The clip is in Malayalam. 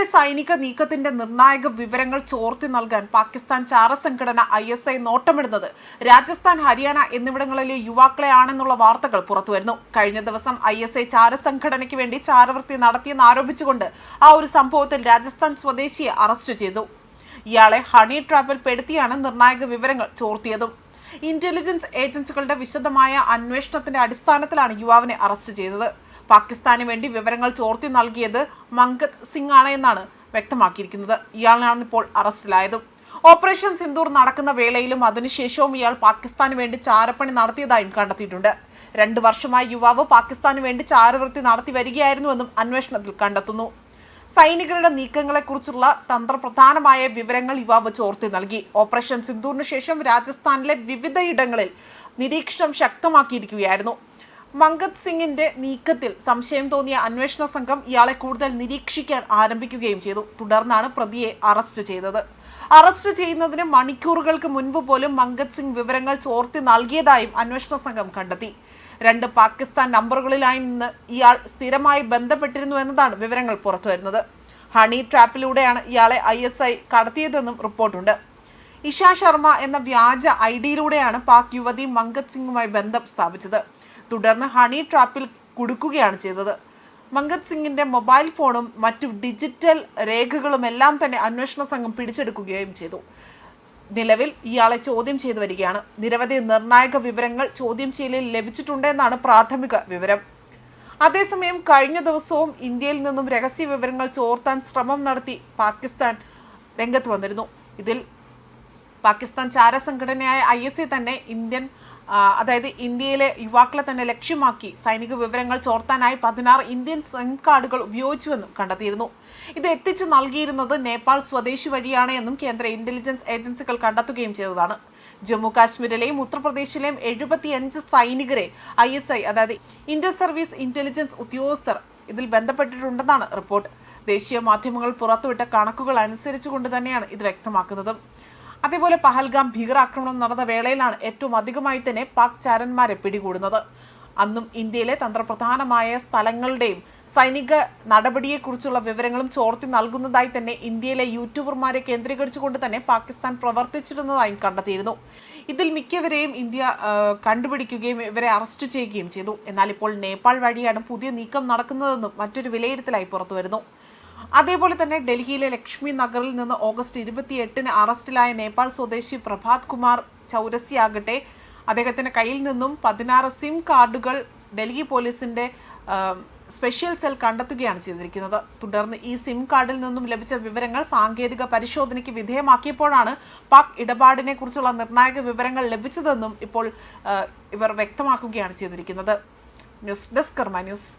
ഇന്ത്യയിലെ സൈനിക നീക്കത്തിന്റെ നിർണായക വിവരങ്ങൾ ചോർത്തി നൽകാൻ പാകിസ്ഥാൻ ചാരസംഘടന ഐ എസ് ഐ നോട്ടമിടുന്നത്. രാജസ്ഥാൻ ഹരിയാന എന്നിവിടങ്ങളിലെ യുവാക്കളെ ആണെന്നുള്ള വാർത്തകൾ പുറത്തുവരുന്നു. കഴിഞ്ഞ ദിവസം ഐ എസ് ഐ ചാരസംഘടനയ്ക്ക് വേണ്ടി ചാരവൃത്തി നടത്തിയെന്ന് ആരോപിച്ചുകൊണ്ട് ആ ഒരു സംഭവത്തിൽ രാജസ്ഥാൻ സ്വദേശിയെ അറസ്റ്റ് ചെയ്തു. ഇയാളെ ഹണി ട്രാപ്പിൽ പെടുത്തിയാണ് നിർണായക വിവരങ്ങൾ ചോർത്തിയതും. ഇന്റലിജൻസ് ഏജൻസികളുടെ വിശദമായ അന്വേഷണത്തിന്റെ അടിസ്ഥാനത്തിലാണ് യുവാവിനെ അറസ്റ്റ് ചെയ്തത്. പാകിസ്ഥാന് വേണ്ടി വിവരങ്ങൾ ചോർത്തി നൽകിയത് മങ്കത് സിംഗ് ആണ് എന്നാണ് വ്യക്തമാക്കിയിരിക്കുന്നത്. ഇയാളാണ് ഇപ്പോൾ അറസ്റ്റിലായതും. ഓപ്പറേഷൻ സിന്ദൂർ നടക്കുന്ന വേളയിലും അതിനുശേഷവും ഇയാൾ പാകിസ്ഥാന് വേണ്ടി ചാരപ്പണി നടത്തിയതായും കണ്ടെത്തിയിട്ടുണ്ട്. രണ്ടു വർഷമായി യുവാവ് പാകിസ്ഥാന് വേണ്ടി ചാരവൃത്തി നടത്തി വരികയായിരുന്നുവെന്നും അന്വേഷണത്തിൽ കണ്ടെത്തുന്നു. സൈനികരുടെ നീക്കങ്ങളെക്കുറിച്ചുള്ള തന്ത്രപ്രധാനമായ വിവരങ്ങൾ യുവാവ് ചോർത്തി നൽകി. ഓപ്പറേഷൻ സിന്ധൂറിന് ശേഷം രാജസ്ഥാനിലെ വിവിധയിടങ്ങളിൽ നിരീക്ഷണം ശക്തമാക്കിയിരിക്കുകയായിരുന്നു. മങ്കത് സിംഗിന്റെ നീക്കത്തിൽ സംശയം തോന്നിയ അന്വേഷണ സംഘം ഇയാളെ കൂടുതൽ നിരീക്ഷിക്കാൻ ആരംഭിക്കുകയും ചെയ്തു. തുടർന്നാണ് പ്രതിയെ അറസ്റ്റ് ചെയ്തത്. അറസ്റ്റ് ചെയ്യുന്നതിന് മണിക്കൂറുകൾക്ക് മുൻപ് പോലും മങ്കത് സിംഗ് വിവരങ്ങൾ ചോർത്തി നൽകിയതായും അന്വേഷണ സംഘം കണ്ടെത്തി. രണ്ട് പാകിസ്ഥാൻ നമ്പറുകളിലായി നിന്ന് ഇയാൾ സ്ഥിരമായി ബന്ധപ്പെട്ടിരുന്നു എന്നതാണ് വിവരങ്ങൾ പുറത്തുവരുന്നത്. ഹണി ട്രാപ്പിലൂടെയാണ് ഇയാളെ ഐ എസ് ഐ കടത്തിയതെന്നും റിപ്പോർട്ടുണ്ട്. ഇഷ ശർമ്മ എന്ന വ്യാജ ഐ ഡിയിലൂടെയാണ് പാക് യുവതി മങ്കത് സിംഗുമായി ബന്ധം സ്ഥാപിച്ചത്. തുടർന്ന് ഹണി ട്രാപ്പിൽ കുടുക്കുകയാണ് ചെയ്തത്. മങ്കത് സിംഗിന്റെ മൊബൈൽ ഫോണും മറ്റു ഡിജിറ്റൽ രേഖകളും എല്ലാം തന്നെ അന്വേഷണ സംഘം പിടിച്ചെടുക്കുകയും ചെയ്തു. നിലവിൽ ഇയാളെ ചോദ്യം ചെയ്തു വരികയാണ്. നിരവധി നിർണായക വിവരങ്ങൾ ചോദ്യം ചെയ്യലിൽ ലഭിച്ചിട്ടുണ്ടെന്നാണ് പ്രാഥമിക വിവരം. അതേസമയം കഴിഞ്ഞ ദിവസവും ഇന്ത്യയിൽ നിന്നും രഹസ്യ വിവരങ്ങൾ ചോർത്താൻ ശ്രമം നടത്തി പാകിസ്ഥാൻ രംഗത്ത് വന്നിരുന്നു. ഇതിൽ പാകിസ്ഥാൻ ചാരസംഘടനയായ ഐ എസ് തന്നെ ഇന്ത്യൻ അതായത് ഇന്ത്യയിലെ യുവാക്കളെ തന്നെ ലക്ഷ്യമാക്കി സൈനിക വിവരങ്ങൾ ചോർത്താനായി പതിനാറ് ഇന്ത്യൻ സിം കാർഡുകൾ ഉപയോഗിച്ചുവെന്നും കണ്ടെത്തിയിരുന്നു. ഇത് എത്തിച്ചു നൽകിയിരുന്നത് നേപ്പാൾ സ്വദേശി വഴിയാണ് എന്നും കേന്ദ്ര ഇന്റലിജൻസ് ഏജൻസികൾ കണ്ടെത്തുകയും ചെയ്തതാണ്. ജമ്മു കാശ്മീരിലെയും ഉത്തർപ്രദേശിലെയും എഴുപത്തിയഞ്ച് സൈനികരെ ഐ എസ് ഐ അതായത് ഇന്റർ സർവീസ് ഇന്റലിജൻസ് ഉദ്യോഗസ്ഥർ ഇതിൽ ബന്ധപ്പെട്ടിട്ടുണ്ടെന്നാണ് റിപ്പോർട്ട്. ദേശീയ മാധ്യമങ്ങൾ പുറത്തുവിട്ട കണക്കുകൾ അനുസരിച്ചുകൊണ്ട് തന്നെയാണ് ഇത് വ്യക്തമാക്കുന്നത്. അതേപോലെ പഹൽഗാം ഭീകരാക്രമണം നടന്ന വേളയിലാണ് ഏറ്റവും അധികമായി തന്നെ പാക് ചാരന്മാരെ പിടികൂടുന്നത്. അന്നും ഇന്ത്യയിലെ തന്ത്രപ്രധാനമായ സ്ഥലങ്ങളുടെയും സൈനിക നടപടിയെക്കുറിച്ചുള്ള വിവരങ്ങളും ചോർത്തി നൽകുന്നതായി തന്നെ ഇന്ത്യയിലെ യൂട്യൂബർമാരെ കേന്ദ്രീകരിച്ചുകൊണ്ട് തന്നെ പാകിസ്ഥാൻ പ്രവർത്തിച്ചിരുന്നതായും കണ്ടെത്തിയിരുന്നു. ഇതിൽ മിക്കവരെയും ഇന്ത്യ കണ്ടുപിടിക്കുകയും ഇവരെ അറസ്റ്റ് ചെയ്യുകയും ചെയ്തു. എന്നാൽ ഇപ്പോൾ നേപ്പാൾ വഴിയാണ് പുതിയ നീക്കം നടക്കുന്നതെന്നും മറ്റൊരു വിലയിരുത്തലായി പുറത്തുവരുന്നു. അതേപോലെ തന്നെ ഡൽഹിയിലെ ലക്ഷ്മി നഗറിൽ നിന്ന് ഓഗസ്റ്റ് ഇരുപത്തി എട്ടിന് അറസ്റ്റിലായ നേപ്പാൾ സ്വദേശി പ്രഭാത് കുമാർ ചൗരസിയാകട്ടെ. അദ്ദേഹത്തിന്റെ കയ്യിൽ നിന്നും പതിനാറ് സിം കാർഡുകൾ ഡൽഹി പോലീസിന്റെ സ്പെഷ്യൽ സെൽ കണ്ടെത്തുകയാണ് ചെയ്തിരിക്കുന്നത്. തുടർന്ന് ഈ സിം കാർഡിൽ നിന്നും ലഭിച്ച വിവരങ്ങൾ സാങ്കേതിക പരിശോധനയ്ക്ക് വിധേയമാക്കിയപ്പോഴാണ് പാക് ഇടപാടിനെ കുറിച്ചുള്ള നിർണായക വിവരങ്ങൾ ലഭിച്ചതെന്നും ഇപ്പോൾ ഇവർ വ്യക്തമാക്കുകയാണ് ചെയ്തിരിക്കുന്നത്. News desk Karma news.